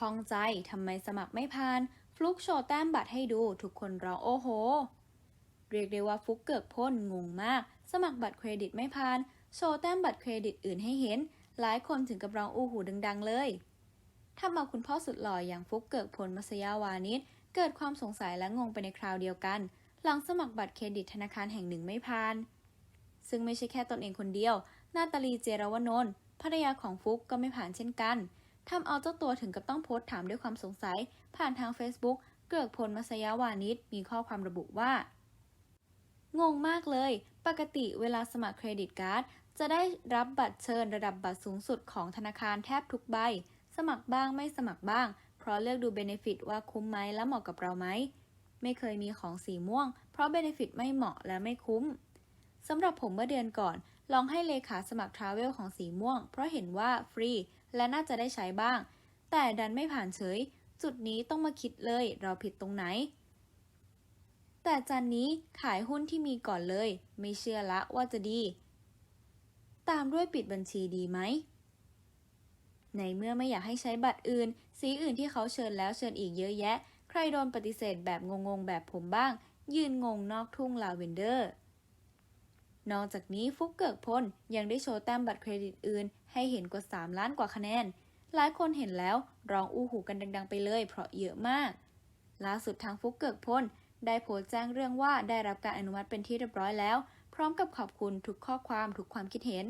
ข้องใจทำไมสมัครไม่ผ่าน ฟลุกโชว์แต้มบัตรให้ดูทุกคนร้องโอ้โห เรียกได้ว่าฟุกเกิกพ่นงงมาก สมัครบัตรเครดิตไม่ผ่าน โชว์แต้มบัตรเครดิตอื่นให้เห็น หลายคนถึงกับร้องอู้หูดัง ๆ เลยทำเอาคุณพ่อสุดหล่ออย่างฟุกเกิกพลมัสยาวานิชเกิดความสงสัยและงงไปในคราวเดียวกัน หลังสมัครบัตรเครดิตธนาคารแห่งหนึ่งไม่ผ่าน ซึ่งไม่ใช่แค่ตนเองคนเดียว นาตาลีเจรวนนท์ภรรยาของฟุกก็ไม่ผ่านเช่นกัน ทำเอาเจ้าตัวถึงกับต้องโพสต์ถามด้วยความสงสัย ผ่านทาง Facebook เกิกพลมัสยาวานิชมีข้อความระบุว่า งงมากเลย ปกติเวลาสมัครเครดิตการ์ด จะได้รับบัตรเชิญระดับบัตรสูงสุดของธนาคารแทบทุกใบ สมัครบ้างไม่สมัครบ้าง เพราะเลือกดูเบเนฟิตว่าคุ้มไหมและเหมาะกับเราไหม ไม่เคยมีของสีม่วง เพราะเบเนฟิตไม่เหมาะและไม่คุ้ม สำหรับผมเมื่อเดือนก่อน ลองให้เลขาสมัครทราเวลของสีม่วง เพราะเห็นว่าฟรีและน่าจะได้ใช้บ้าง แต่ดันไม่ผ่านเฉย จุดนี้ต้องมาคิดเลย เราผิดตรงไหน แต่จันนี้ขายหุ้นที่มีก่อนเลย ไม่เชื่อละว่าจะดี ตามด้วยปิดบัญชีดีไหม ในเมื่อไม่อยากให้ใช้บัตรอื่น สีอื่นที่เขาเชิญแล้วเชิญอีกเยอะแยะ ใครโดนปฏิเสธแบบงงๆแบบผมบ้าง ยืนงงนอกทุ่งลาเวนเดอร์ นอกจากนี้ฟุกเกิกพลยังได้โชว์แต้มบัตรเครดิตอื่น ให้เห็นกว่า 3 ล้านกว่าคะแนน หลายคนเห็นแล้วร้องอู้หูกันดัง ๆ ไปเลย เพราะเยอะมาก ล่าสุดทางฟุกเกิกพลได้โพสต์แจ้งเรื่องว่าได้รับการอนุมัติเป็นที่เรียบร้อยแล้ว พร้อมกับขอบคุณทุกข้อความทุกความคิดเห็น